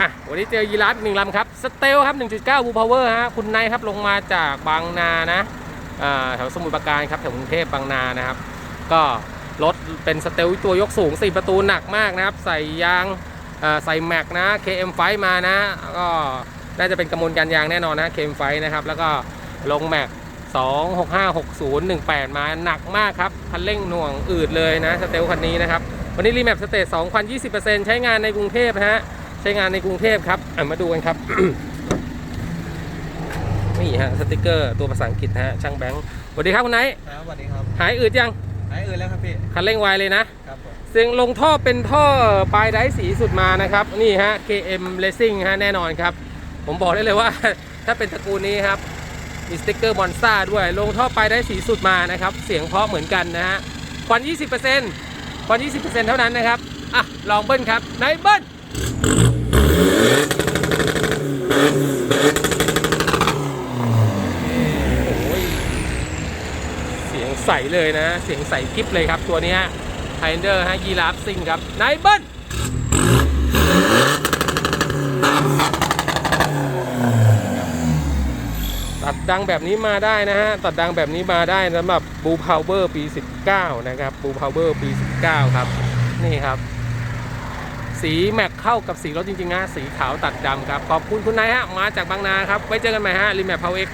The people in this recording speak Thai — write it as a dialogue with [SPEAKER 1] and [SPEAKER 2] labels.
[SPEAKER 1] อะวันนี้เจอยีราฟหนึ่งลำครับสเตลครับ 1.9บูพาวเวอร์ฮะคุณนายครับลงมาจากบางนานะแถวสมุทรปราการครับแถวกรุงเทพบางนานะครับ ก็รถเป็นสเตลตัวยกสูง 4 ประตูหนักมากนะครับ ใส่ยางใส่แม็กนะ KM ไฟมานะ ก็น่าจะเป็นกระมวลการยางแน่นอนนะ KM ไฟนะครับ แล้วก็ลงแม็ก2656018 มาหนักมากครับ คันเร่งหน่วงอืดเลยนะสเตลคันนี้นะครับ วันนี้รีแมปสเตจ2020%ใช้งานในกรุงเทพนะฮะ ใช้งานในกรุงเทพครับอะมาดูกันครับนี่ฮะสติกเกอร์ตัวภาษาอังกฤษนะฮะช่างแบงค์สวัสดีครับคุณไนท์
[SPEAKER 2] ครับสวัสดีครับ
[SPEAKER 1] หายอืดยัง
[SPEAKER 2] หายเอ่ยแล้วครับพี่
[SPEAKER 1] คันเร่งไวเลยนะ
[SPEAKER 2] ครับผม
[SPEAKER 1] เสียงลงท่อเป็นท่อปลายไดร์สีสุดมานะครับ นี่ฮะ KM Racing ฮะแน่นอนครับ ผมบอกได้เลยว่า ถ้าเป็นตระกูลนี้ครับมีสติ๊กเกอร์มอนสเตอร์ด้วย ลงท่อปลายไดร์สีสุดมานะครับ เสียงเพราะเหมือนกันนะฮะควัน20%ควัน20%เท่านั้นนะครับอะลองเบิ้ลครับไหนเบิ้ลโอ้ย เสียงใสเลยนะ เสียงใสกิ๊บเลยครับตัวนี้ไฮเดอร์ฮะยีราฟซิงครับไนเบิ้ลตัดดังแบบนี้มาได้นะฮะ ตัดดังแบบนี้มาได้สำหรับบูพาวเวอร์ปี 19 นะครับบูพาวเวอร์ปี 19 ครับ นี่ครับ สีแม็กเข้ากับสีรถจริงๆนะสีขาวตัดดำครับ ขอบคุณคุณนายฮะ มาจากบางนาครับ ไว้เจอกันใหม่ฮะรีแมปพาวเอ็ก